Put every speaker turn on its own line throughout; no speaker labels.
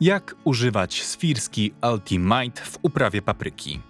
Jak używać swirski Ultimate w uprawie papryki?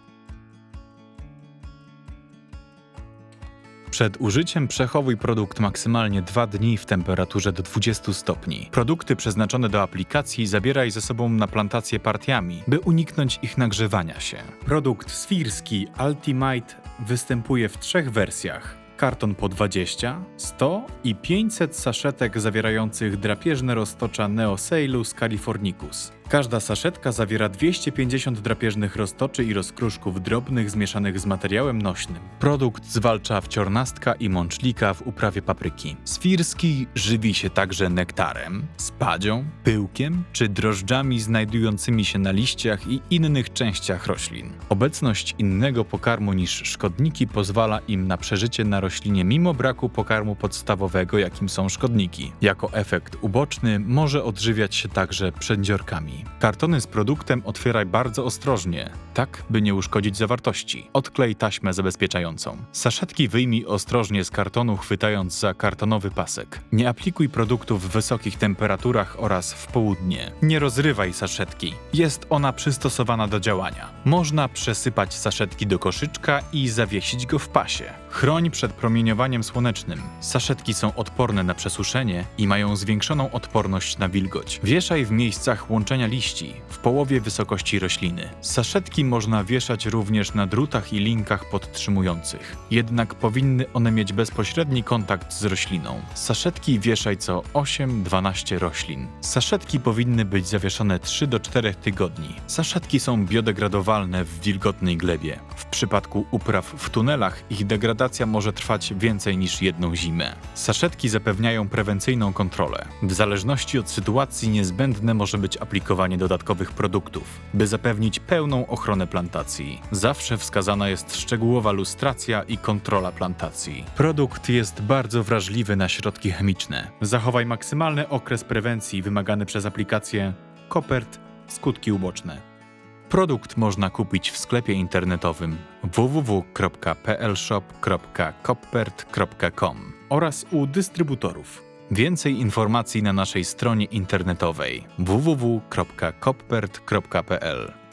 Przed użyciem przechowuj produkt maksymalnie 2 dni w temperaturze do 20 stopni. Produkty przeznaczone do aplikacji zabieraj ze sobą na plantację partiami, by uniknąć ich nagrzewania się. Produkt swirski Ultimate występuje w trzech wersjach. Karton po 20, 100 i 500 saszetek zawierających drapieżne roztocza Neoseilus californicus. Każda saszetka zawiera 250 drapieżnych roztoczy i rozkruszków drobnych zmieszanych z materiałem nośnym. Produkt zwalcza wciornastka i mączlika w uprawie papryki. Swirski żywi się także nektarem, spadzią, pyłkiem czy drożdżami znajdującymi się na liściach i innych częściach roślin. Obecność innego pokarmu niż szkodniki pozwala im na przeżycie na roślinie mimo braku pokarmu podstawowego, jakim są szkodniki. Jako efekt uboczny może odżywiać się także przedziorkami. Kartony z produktem otwieraj bardzo ostrożnie, tak by nie uszkodzić zawartości. Odklej taśmę zabezpieczającą. Saszetki wyjmij ostrożnie z kartonu, chwytając za kartonowy pasek. Nie aplikuj produktów w wysokich temperaturach oraz w południe. Nie rozrywaj saszetki. Jest ona przystosowana do działania. Można przesypać saszetki do koszyczka i zawiesić go w pasie. Chroń przed promieniowaniem słonecznym. Saszetki są odporne na przesuszenie i mają zwiększoną odporność na wilgoć. Wieszaj w miejscach łączenia liści, w połowie wysokości rośliny. Saszetki można wieszać również na drutach i linkach podtrzymujących. Jednak powinny one mieć bezpośredni kontakt z rośliną. Saszetki wieszaj co 8-12 roślin. Saszetki powinny być zawieszone 3 do 4 tygodni. Saszetki są biodegradowalne w wilgotnej glebie. W przypadku upraw w tunelach ich degradacja może trwać więcej niż jedną zimę. Saszetki zapewniają prewencyjną kontrolę. W zależności od sytuacji niezbędne może być aplikowanie dodatkowych produktów, by zapewnić pełną ochronę plantacji. Zawsze wskazana jest szczegółowa lustracja i kontrola plantacji. Produkt jest bardzo wrażliwy na środki chemiczne. Zachowaj maksymalny okres prewencji wymagany przez aplikację Kopert skutki uboczne. Produkt można kupić w sklepie internetowym www.plshop.koppert.com oraz u dystrybutorów. Więcej informacji na naszej stronie internetowej www.koppert.pl